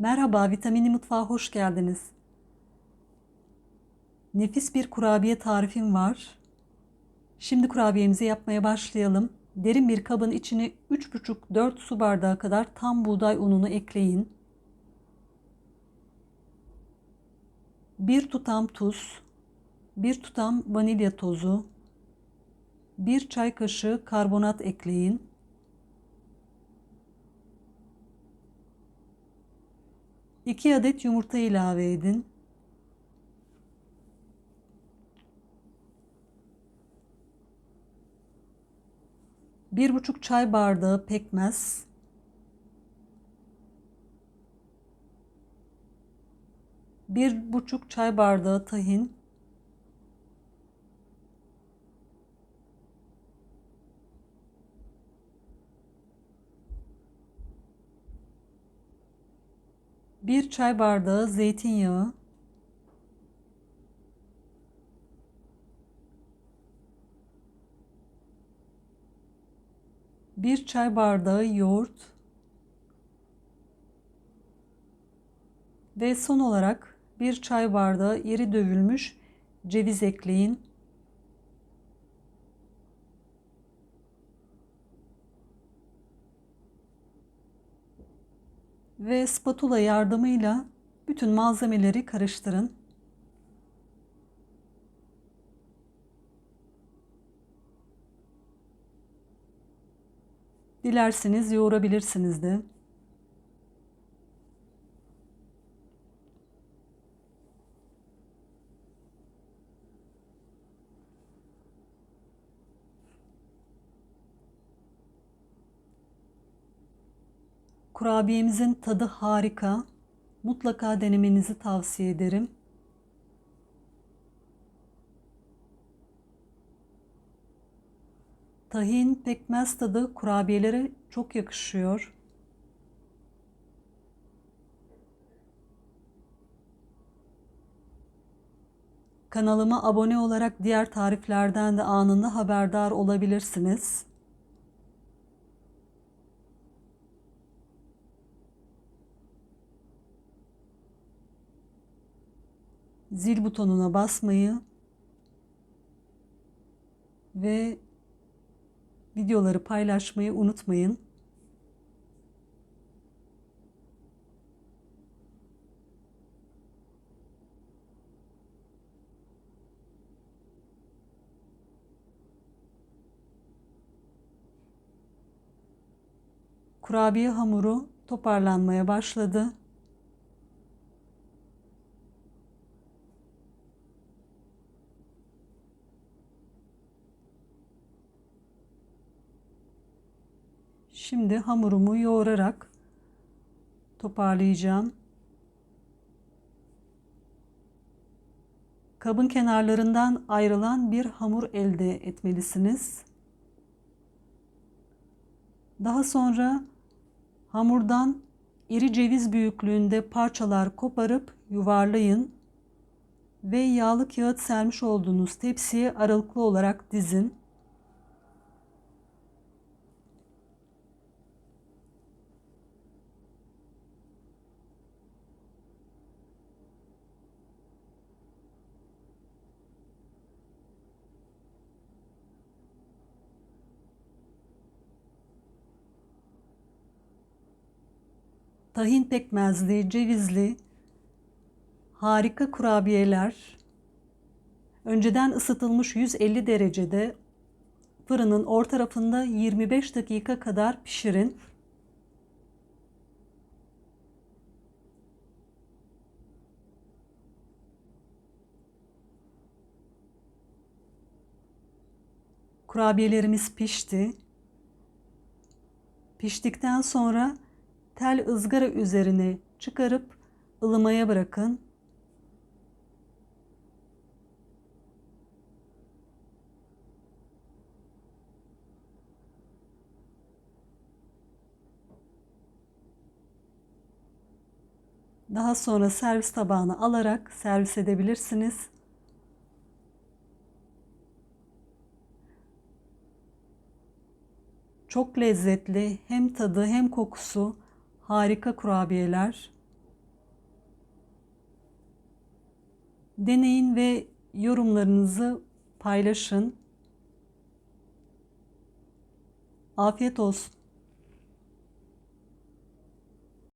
Merhaba, Vitaminli Mutfağa hoş geldiniz. Nefis bir kurabiye tarifim var. Şimdi kurabiyemizi yapmaya başlayalım. Derin bir kabın içine 3,5-4 su bardağı kadar tam buğday ununu ekleyin. 1 tutam tuz, 1 tutam vanilya tozu, 1 çay kaşığı karbonat ekleyin. 2 adet yumurta ilave edin. Bir buçuk çay bardağı pekmez. Bir buçuk çay bardağı tahin. Bir çay bardağı zeytinyağı. Bir çay bardağı yoğurt. Ve son olarak bir çay bardağı iri dövülmüş ceviz ekleyin. Ve spatula yardımıyla bütün malzemeleri karıştırın. Dilerseniz yoğurabilirsiniz de. Kurabiyemizin tadı harika. Mutlaka denemenizi tavsiye ederim. Tahin pekmez tadı kurabiyelere çok yakışıyor. Kanalıma abone olarak diğer tariflerden de anında haberdar olabilirsiniz. Zil butonuna basmayı ve videoları paylaşmayı unutmayın. Kurabiye hamuru toparlanmaya başladı. Şimdi hamurumu yoğurarak toparlayacağım. Kabın kenarlarından ayrılan bir hamur elde etmelisiniz. Daha sonra hamurdan iri ceviz büyüklüğünde parçalar koparıp yuvarlayın ve yağlı kağıt sermiş olduğunuz tepsiye aralıklı olarak dizin. Tahin pekmezli, cevizli harika kurabiyeler. Önceden ısıtılmış 150 derecede fırının orta tarafında 25 dakika kadar pişirin. Kurabiyelerimiz pişti. Piştikten sonra tel ızgara üzerine çıkarıp ılımaya bırakın. Daha sonra servis tabağına alarak servis edebilirsiniz. Çok lezzetli, hem tadı hem kokusu harika kurabiyeler. Deneyin ve yorumlarınızı paylaşın. Afiyet olsun.